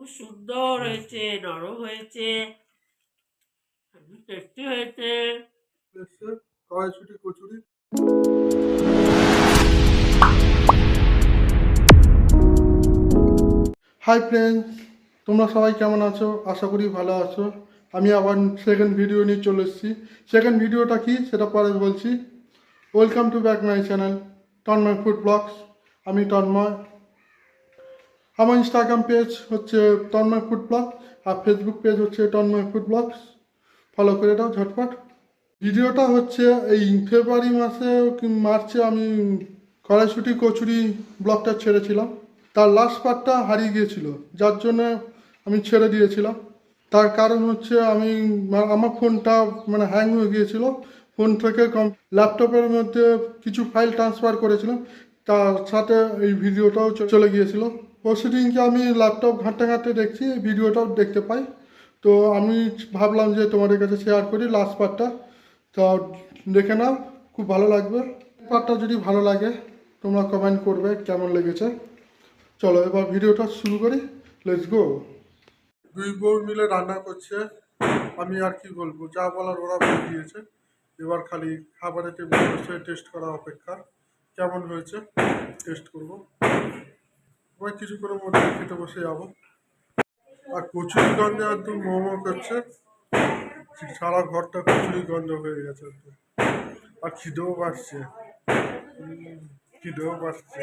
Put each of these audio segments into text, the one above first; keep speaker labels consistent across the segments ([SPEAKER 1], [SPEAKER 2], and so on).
[SPEAKER 1] খুব সুন্দর হয়েছে নরম হয়েছে টেস্টি হয়েছে।
[SPEAKER 2] কড়াইশুটি কচুরি। হাই ফ্রেন্ডস তোমরা সবাই কেমন আছো? আশা করি ভালো আছো। আমি আবার সেকেন্ড ভিডিও নিয়ে চলে এসেছি। সেকেন্ড ভিডিওটা কি? সেটা পরে বলছি। Welcome to back my channel Tanmay food blogs আমি তন্ময় আমার ইনস্টাগ্রাম পেজ হচ্ছে তন্ময় ফুড ব্লগ আর ফেসবুক পেজ হচ্ছে তন্ময় ফুড ব্লগস ফলো করে দাও ঝটপট। ভিডিওটা হচ্ছে এই ফেব্রুয়ারি মাসে মার্চে আমি কড়াইশুটি, কচুরি ব্লগটা ছেড়েছিলাম। তার লাস্ট পার্টটা হারিয়ে গিয়েছিল, যার জন্য আমি ছেড়ে দিয়েছিলাম। তার কারণ হচ্ছে আমি আমার ফোনটা মানে হ্যাং হয়ে গিয়েছিল। ফোন থেকে কম ল্যাপটপের মধ্যে কিছু ফাইল ট্রান্সফার করেছিলাম। তার সাথে এই ভিডিওটাও চলে গিয়েছিল। পরশু দিনকে আমি ল্যাপটপ ঘাঁটতে ঘাঁটতে দেখছি ভিডিওটাও দেখতে পাই। তো আমি ভাবলাম যে তোমাদের কাছে শেয়ার করি লাস্ট পার্টটা তো দেখে নাও, খুব ভালো লাগবে। পার্টটা যদি ভালো লাগে, তোমরা কমেন্ট করবে কেমন লেগেছে। চলো, এবার ভিডিওটা শুরু করি। লেটস গো দুই বউ মিলে রান্না করছে। আমি আর কি বলব, যা বলার ওরা বলে দিয়েছে। এবার খালি খাবারের টেবিলে টেস্ট করা অপেক্ষা। কেমন হয়েছে? টেস্ট করব। এবার কিছুক্ষণের মধ্যে খেতে বসে যাব। আর কচুরি গন্ধে একদম মোমো করছে। সারা ঘরটা কচুরি গন্ধ হয়ে গেছে একদম। আর খিদেও বাড়ছে খিদেও বাড়ছে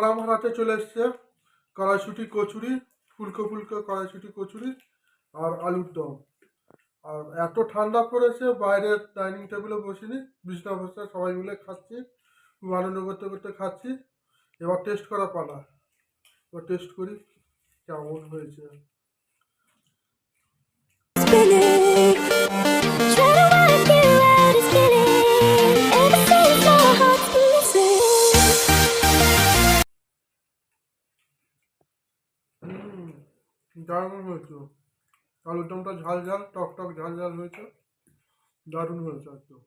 [SPEAKER 2] এবার আমার হাতে চলে এসছে। কড়াইশুটি, কচুরি, ফুলকো ফুলকো কড়াইশুটি, কচুরি আর আলুর দম। আর এত ঠান্ডা পড়েছে, বাইরে ডাইনিং টেবিলে বসিনি, বিছনা বসে সবাই মিলে খাচ্ছি, খুব আনন্দ করতে করতে খাচ্ছি। এবার টেস্ট করা পালা। এবার টেস্ট করি কেমন হয়েছে। দারুণ হয়েছে আলুর দমটা ঝাল ঝাল, টক টক ঝাল ঝাল হয়েছে। দারুণ হয়েছে একদম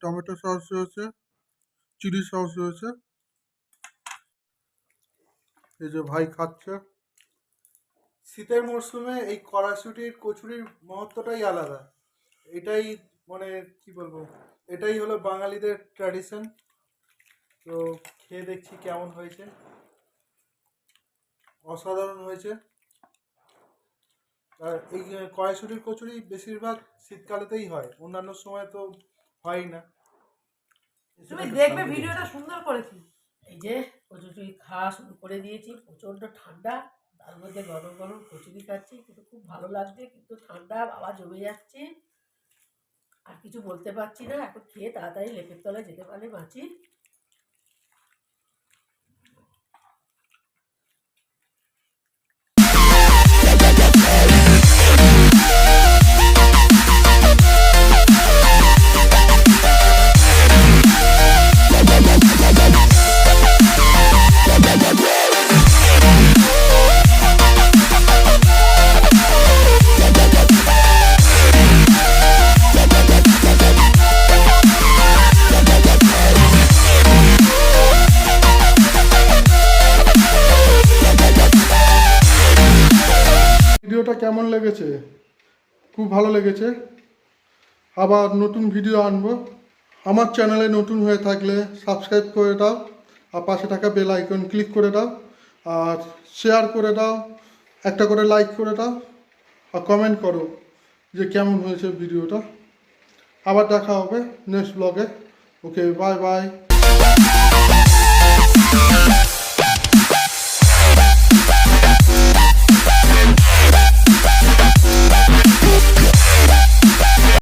[SPEAKER 2] টমেটো সস রয়েছে চিলি সস রয়েছে। এই যে ভাই খাচ্ছে। শীতের মরশুমে এই কড়াইশুটির, কচুরির মহত্বটাই আলাদা। এটাই মানে কি বলব? এটাই হলো বাঙালিদের ট্র্যাডিশন তো খেয়ে দেখছি কেমন হয়েছে। অসাধারণ হয়েছে। আর এই কড়াইশুটির, কচুরি বেশিরভাগ শীতকালেতেই হয়। অন্যান্য সময় তো হয় না।
[SPEAKER 3] তুমি দেখবে ভিডিওটা সুন্দর করেছি। এই যে কচুরি খাওয়া শুরু করে দিয়েছি প্রচণ্ড ঠান্ডা তার মধ্যে গরম গরম কচুরি খাচ্ছি কিন্তু খুব ভালো লাগছে কিন্তু ঠান্ডা বাবা জমে যাচ্ছে। আর কিছু বলতে পারছি না এখন খেয়ে তাড়াতাড়ি লেপের তলায় যেতে পারলে বাঁচি
[SPEAKER 2] কেমন লেগেছে? খুব ভালো লেগেছে। আবার নতুন ভিডিও আনব। আমার চ্যানেলে নতুন হয়ে থাকলে সাবস্ক্রাইব করে দাও আর পাশে থাকা বেল আইকন ক্লিক করে দাও আর শেয়ার করে দাও, একটা করে লাইক করে দাও আর কমেন্ট করো যে কেমন হয়েছে ভিডিওটা আবার দেখা হবে নেক্সট ব্লগে ওকে বাই বাই